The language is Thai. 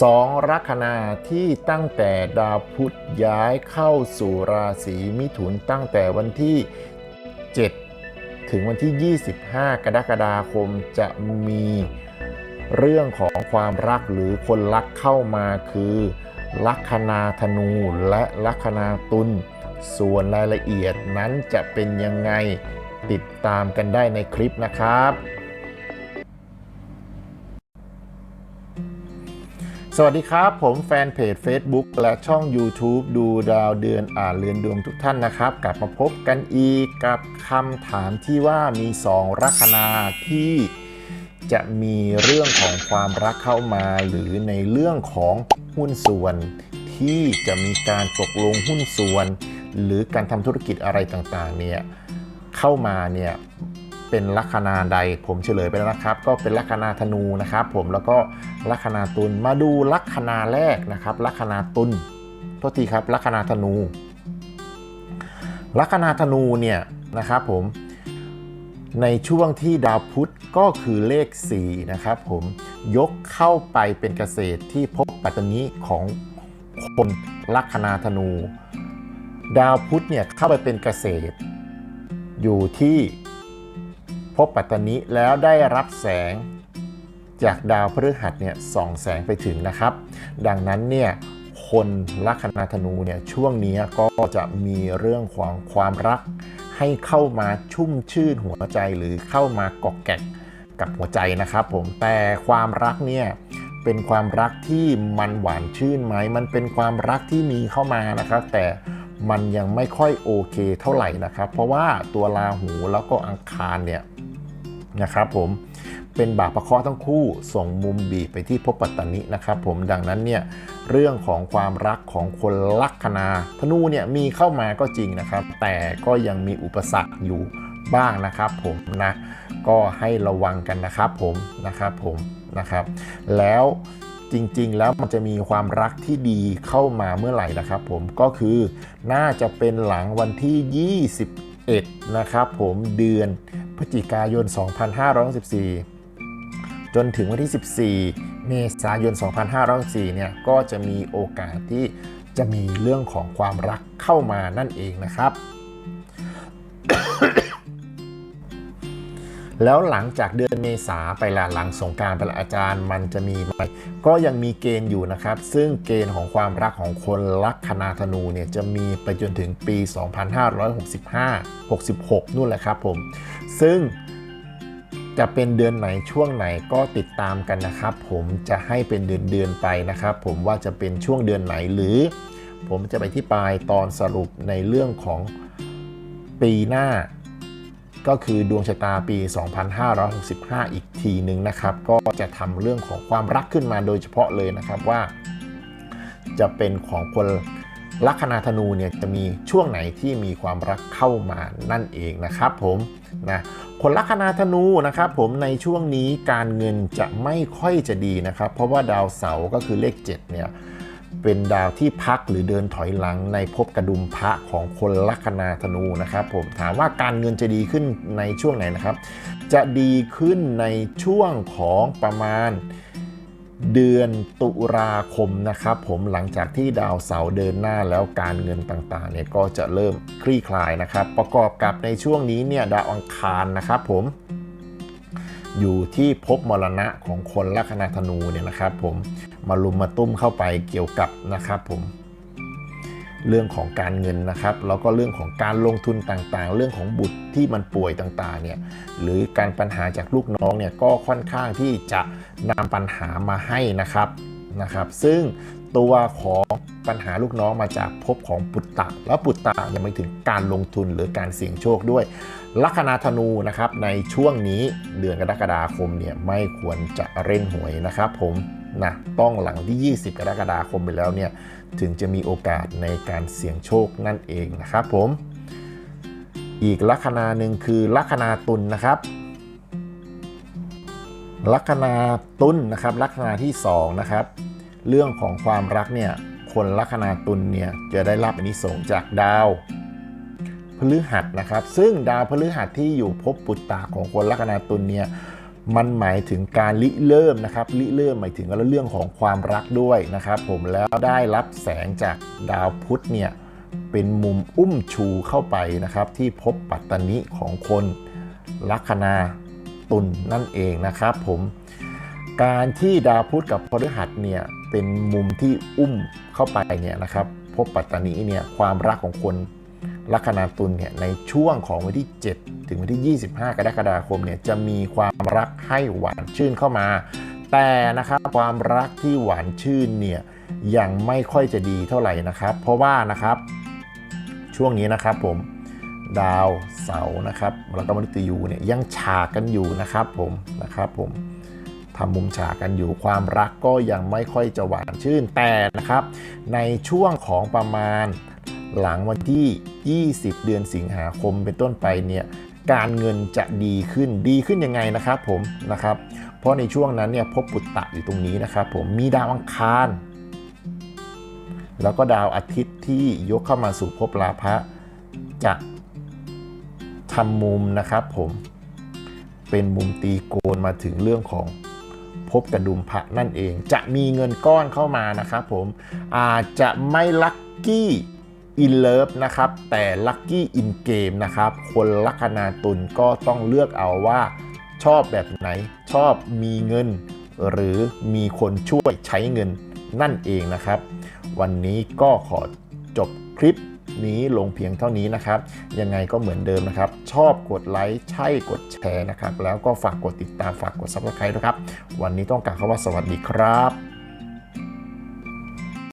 สองลัคนาที่ตั้งแต่ดาวพุธย้ายเข้าสู่ราศีมิถุนตั้งแต่วันที่ 7 ถึงวันที่ 25 กรกฎาคมจะมีเรื่องของความรักหรือคนรักเข้ามาคือลัคนาธนูและลัคนาตุลส่วนรายละเอียดนั้นจะเป็นยังไงติดตามกันได้ในคลิปนะครับ วัสดีครับ ผมแฟนเพจ Facebook และช่อง YouTube ดูดาวเดือนอ่านเรือนดวงทุกท่านนะครับ กลับมาพบกันอีกกับคำถามที่ว่ามีสองลัคนาที่จะมีเรื่องของความรักเข้ามา หรือในเรื่องของหุ้นส่วน ที่จะมีการตกลงหุ้นส่วน หรือการทำธุรกิจอะไรต่างๆเนี่ยเข้ามาเนี่ย เป็นลัคนาใดผมเฉลยไปแล้วนะครับ ก็เป็นลัคนาธนูนะครับ ผมแล้วก็ลัคนาตุลมาดูลัคนาแรกนะครับ ลัคนาตุลโทษทีครับลัคนาธนู ลัคนาธนูเนี่ยนะครับผมในช่วงที่ดาวพุธก็คือเลข 4 นะครับผมยกเข้าไปเป็นเกษตรที่พบปัตตานีของคนลัคนาธนู ดาวพุธเนี่ยเข้าไปเป็นเกษตร อยู่ที่ บปัตตานีแล้วได้รับแสงจากดาวพฤหัสเนี่ยส่องแสงไปถึงนะครับ ดังนั้นเนี่ยคนลัคนาธนูเนี่ยช่วงนี้ก็จะมีเรื่องของความรัก ให้เข้ามาชุ่มชื่นหัวใจหรือเข้ามากอกแกกกับหัวใจนะครับผมแต่ความรักเนี่ยเป็นความรักที่มันหวานชื่นไหม มันเป็นความรักที่มีเข้ามานะครับ แต่มันยังไม่ค่อยโอเคเท่าไหร่นะครับ เพราะว่าตัวราหูแล้วก็อังคารเนี่ย นะครับผมเป็นบาปประเคราะห์ทั้งคู่ส่งมุมบีไปที่ภพปัตตานินะครับผมดังนั้นเนี่ยเรื่องของความรักของคนลัคนาธนูเนี่ยมีเข้ามาก็จริงนะครับ แต่ก็ยังมีอุปสรรคอยู่บ้างนะครับผมนะก็ให้ระวังกันนะครับผมนะครับผมนะครับ แล้วจริงๆ แล้วมันจะมีความรักที่ดีเข้ามาเมื่อไหร่นะครับผมก็คือน่าจะเป็นหลังวันที่ 21 นะครับผมเดือน พฤศจิกายน 2564 จนถึงวันที่ 14 เมษายน 2564เนี่ยก็จะมีโอกาสที่จะมีเรื่องของความรักเข้ามานั่นเองนะครับ แล้วหลังจากเดือนเมษาไปละหลังสงการไปละอาจารย์มันจะมีไหมก็ยังมีเกณฑ์อยู่นะครับ ซึ่งเกณฑ์ของความรักของคนลัคนาธนูเนี่ยจะมีไปจนถึงปี 2565 66 นู่นแหละครับผม ซึ่งจะเป็นเดือนไหนช่วงไหนก็ติดตามกันนะครับ ผมจะให้เป็นเดือนเดือนไปนะครับ ผมว่าจะเป็นช่วงเดือนไหนหรือ ผมจะไปที่ปลายตอนสรุปในเรื่องของปีหน้า ก็คือดวงชะตาปี 2565 อีกทีหนึ่งนะครับ ก็จะทำเรื่องของความรักขึ้นมาโดยเฉพาะเลยนะครับว่า จะเป็นของคนลัคนาธนูเนี่ยจะมีช่วงไหนที่มีความรักเข้ามานั่นเองนะครับผมนะคนลัคนาธนูนะครับผมในช่วงนี้การเงินจะไม่ค่อยจะดีนะครับ เพราะว่าดาวเสาร์ก็คือเลข 7 เนี่ย เป็นดาวที่พักหรือเดินถอยหลังในภพกระดุมพระของคนลัคนาธนูนะครับ ผมถามว่าการเงินจะดีขึ้นในช่วงไหนนะครับ จะดีขึ้นในช่วงของประมาณเดือนตุลาคมนะครับ ผมหลังจากที่ดาวเสาร์เดินหน้าแล้วการเงินต่างๆเนี่ยก็จะเริ่มคลี่คลายนะครับ ประกอบกับในช่วงนี้เนี่ยดาวอังคารนะครับผมอยู่ที่ภพมรณะของคนลัคนาธนูเนี่ยนะครับ ผม มาลุมมาตุ้มเข้าไปเกี่ยวกับนะครับผมเรื่องของการเงินนะครับ แล้วก็เรื่องของการลงทุนต่างๆ เรื่องของบุตรที่มันป่วยต่างๆเนี่ยหรือการปัญหาจากลูกน้องเนี่ยก็ค่อนข้างที่จะนำปัญหามาให้นะครับนะครับ ซึ่ง ตัวของปัญหาลูกน้องมาจากภพของปุตตะ แล้วปุตตะยังไม่ถึงการลงทุนหรือการเสี่ยงโชคด้วย ลัคนาธนูนะครับในช่วงนี้เดือนกรกฎาคมเนี่ยไม่ควรจะเล่นหวยนะครับผมนะต้องหลังที่ 20 กรกฎาคมไปแล้วเนี่ยถึงจะมีโอกาสในการเสี่ยงโชคนั่นเองนะครับผม อีกลัคนาหนึ่งคือลัคนาตุลนะครับลัคนาตุลนะครับลัคนาที่2นะครับ เรื่องของความรักเนี่ยคนลัคนาตุลเนี่ยจะได้รับอนิสงส์จากดาวพฤหัสนะครับ ซึ่งดาวพฤหัสที่อยู่ภพปุตตะของคนลัคนาตุลเนี่ยมันหมายถึงการริเริ่มนะครับริเริ่มหมายถึงเรื่องของความรักด้วยนะครับ ผมแล้วได้รับแสงจากดาวพุธเนี่ยเป็นมุมอุ้มชูเข้าไปนะครับ ที่พบปัตตนิของคนลัคนาตุลนั่นเองนะครับ ผม การที่ดาวพุธกับพฤหัสเนี่ยเป็นมุมที่อุ้มเข้าไปเนี่ยนะครับพบปัตตนิเนี่ยความรักของคนลัคนาตุลเนี่ยในช่วงของวันที่ 7 ถึงวันที่ 25 กรกฎาคมเนี่ยจะมีความรักให้หวานชื่นเข้ามา แต่นะครับความรักที่หวานชื่นเนี่ยยังไม่ค่อยจะดีเท่าไหร่นะครับ เพราะว่านะครับช่วงนี้นะครับผมดาวเสาร์นะครับแล้วก็มฤตยูเนี่ยยังฉากกันอยู่นะครับผมนะครับผม ทำมุมฉากกันอยู่ความรักก็ยังไม่ค่อยจะหวานชื่นแต่นะครับ ในช่วงของประมาณหลังวันที่ 20 เดือนสิงหาคมเป็นต้นไปเนี่ยการเงินจะดีขึ้นดีขึ้นยังไงนะครับผมนะครับ เพราะในช่วงนั้นเนี่ยพบปุตตะอยู่ตรงนี้นะครับผมมีดาวอังคาร แล้วก็ดาวอาทิตย์ที่ยกเข้ามาสู่ภพลาภะจะทำมุมนะครับผมเป็นมุมตีโกนมาถึงเรื่องของ ภพกระดุมพระนั่นเอง จะมีเงินก้อนเข้ามานะครับผมอาจจะไม่ลัคกี้อินเลิฟนะครับแต่ลัคกี้อินเกมนะครับคนลัคนาตุลก็ต้องเลือกเอาว่าชอบแบบไหนชอบมีเงิน หรือมีคนช่วยใช้เงินนั่นเองนะครับ วันนี้ก็ขอจบคลิป นี้ลงเพียงเท่านี้นะครับ ยังไงก็เหมือนเดิมนะครับ ชอบกดไลค์ใช่กดแชร์นะครับ แล้วก็ฝากกดติดตามฝากกด subscribe นะครับ วันนี้ต้องกล่ารคำว่าสวัสดีครับ